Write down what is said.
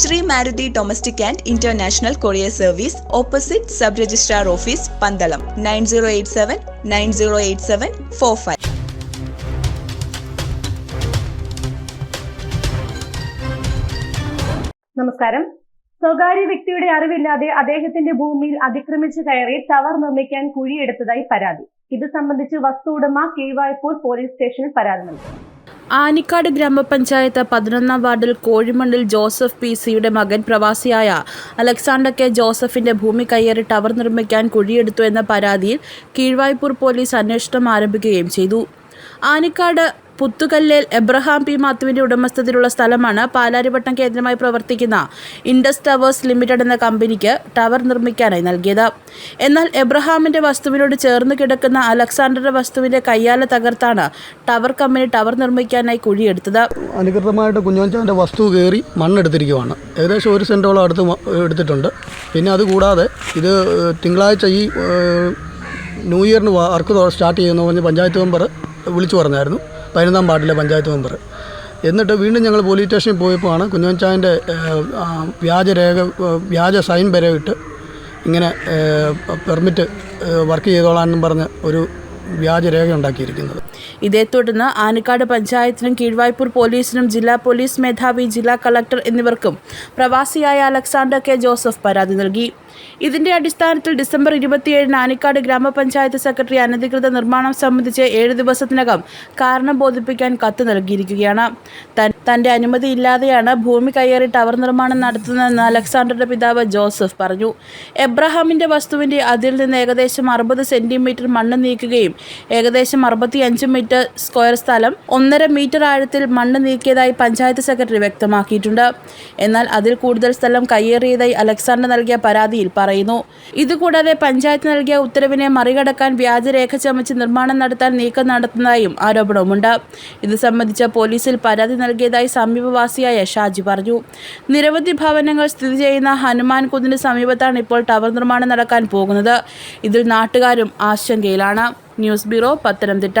Shri Maruti domestic and international courier service opposite sub registrar office Pandalam nine zero eight seven nine zero eight seven four five. നമസ്കാരം. സ്വകാര്യ വ്യക്തിയുടെ അറിവില്ലാതെ അദ്ദേഹത്തിന്റെ ഭൂമിയിൽ അതിക്രമിച്ചു കയറി ടവർ നിർമ്മിക്കാൻ കുഴിയെടുത്തതായി പരാതി. ഇത് സംബന്ധിച്ച് വസ്തു ഉടമ കീഴ്വായ്പൂർ പോലീസ് സ്റ്റേഷനിൽ പരാതി നൽകി. ആനിക്കാട് ഗ്രാമപഞ്ചായത്ത് പതിനൊന്നാം വാർഡിൽ കോഴിമണ്ണിൽ ജോസഫ് പി സിയുടെ മകൻ പ്രവാസിയായ അലക്സാണ്ടർ കെ ജോസഫിന്റെ ഭൂമി കയ്യേറി ടവർ നിർമ്മിക്കാൻ കുഴിയെടുത്തു എന്ന പരാതിയിൽ കീഴ്വായ്പൂർ പോലീസ് അന്വേഷണം ആരംഭിക്കുകയും ചെയ്തു. ആനിക്കാട് പുത്തുകല്ലേൽ എബ്രഹാം പി മാത്തുവിന്റെ ഉടമസ്ഥതയിലുള്ള സ്ഥലമാണ് പാലാരിവട്ടം കേന്ദ്രമായി പ്രവർത്തിക്കുന്ന ഇൻഡസ് ടവേഴ്സ് ലിമിറ്റഡ് എന്ന കമ്പനിക്ക് ടവർ നിർമ്മിക്കാനായി നൽകിയത്. എന്നാൽ എബ്രഹാമിന്റെ വസ്തുവിനോട് ചേർന്ന് കിടക്കുന്ന അലക്സാണ്ടറുടെ വസ്തുവിന്റെ കയ്യാല തകർത്താണ് ടവർ കമ്പനി ടവർ നിർമ്മിക്കാനായി കുഴിയെടുത്തത്. അനുകൃതമായിട്ട് കുഞ്ഞോഞ്ചാന്റെ വസ്തു കയറി മണ്ണെടുത്തിരിക്കുവാണ്. ഏകദേശം ഒരു സെന്റോളം അടുത്ത് എടുത്തിട്ടുണ്ട്. പിന്നെ അതുകൂടാതെ ഇത് തിങ്കളാഴ്ച ഈ ന്യൂ ഇയറിന് വർക്ക് സ്റ്റാർട്ട് ചെയ്യുന്ന പഞ്ചായത്ത് മെമ്പർ വിളിച്ചു പറഞ്ഞായിരുന്നു. പതിനൊന്നാം വാർഡിലെ പഞ്ചായത്ത് മെമ്പർ. എന്നിട്ട് വീണ്ടും ഞങ്ങൾ പോലീസ് സ്റ്റേഷനിൽ പോയപ്പോഴാണ് കുഞ്ഞോഞ്ചാന്റെ വ്യാജരേഖ വ്യാജ സൈൻ വരെ ഇട്ട് ഇങ്ങനെ പെർമിറ്റ് വർക്ക് ചെയ്തോളാമെന്നും പറഞ്ഞ് ഒരു വ്യാജരേഖ ഉണ്ടാക്കിയിരിക്കുന്നത്. ഇതേ തുടർന്ന് ആനക്കാട് പഞ്ചായത്തിനും കീഴ്വായ്പൂർ പോലീസിനും ജില്ലാ പോലീസ് മേധാവി ജില്ലാ കളക്ടർ എന്നിവർക്കും പ്രവാസിയായ അലക്സാണ്ടർ കെ ജോസഫ് പരാതി നൽകി. ഇതിന്റെ അടിസ്ഥാനത്തിൽ ഡിസംബർ ഇരുപത്തിയേഴിന് ആനിക്കാട് ഗ്രാമപഞ്ചായത്ത് സെക്രട്ടറി അനധികൃത നിർമ്മാണം സംബന്ധിച്ച് ഏഴ് ദിവസത്തിനകം കാരണം ബോധിപ്പിക്കാൻ കത്ത് നൽകിയിരിക്കുകയാണ്. തന്റെ അനുമതിയില്ലാതെയാണ് ഭൂമി കയ്യേറി ടവർ നിർമ്മാണം നടത്തുന്നതെന്ന് അലക്സാണ്ടറുടെ പിതാവ് ജോസഫ് പറഞ്ഞു. എബ്രഹാമിന്റെ വസ്തുവിന്റെ അതിൽ നിന്ന് ഏകദേശം അറുപത് സെന്റിമീറ്റർ മണ്ണ് നീക്കുകയും ഏകദേശം അറുപത്തിയഞ്ച് മീറ്റർ സ്ക്വയർ സ്ഥലം ഒന്നര മീറ്റർ ആഴത്തിൽ മണ്ണ് നീക്കിയതായി പഞ്ചായത്ത് സെക്രട്ടറി വ്യക്തമാക്കിയിട്ടുണ്ട്. എന്നാൽ അതിൽ കൂടുതൽ സ്ഥലം കയ്യേറിയതായി അലക്സാണ്ടർ നൽകിയ പരാതിയിൽ പറയുന്നു. ഇതുകൂടാതെ പഞ്ചായത്ത് നൽകിയ ഉത്തരവിനെ മറികടക്കാൻ വ്യാജരേഖ ചമച്ച് നിർമ്മാണം നടത്താൻ നീക്കം നടത്തുന്നതായും ആരോപണവുമുണ്ട്. ഇത് സംബന്ധിച്ച പോലീസിൽ പരാതി നൽകിയതായി സമീപവാസിയായ ഷാജി പറഞ്ഞു. നിരവധി ഭവനങ്ങൾ സ്ഥിതി ചെയ്യുന്ന ഹനുമാൻ കുന്നിന് സമീപത്താണ് ഇപ്പോൾ ടവർ നിർമ്മാണം നടക്കാൻ പോകുന്നത്. ഇതിൽ നാട്ടുകാരും ആശങ്കയിലാണ്. News bureau Pathanamthitta.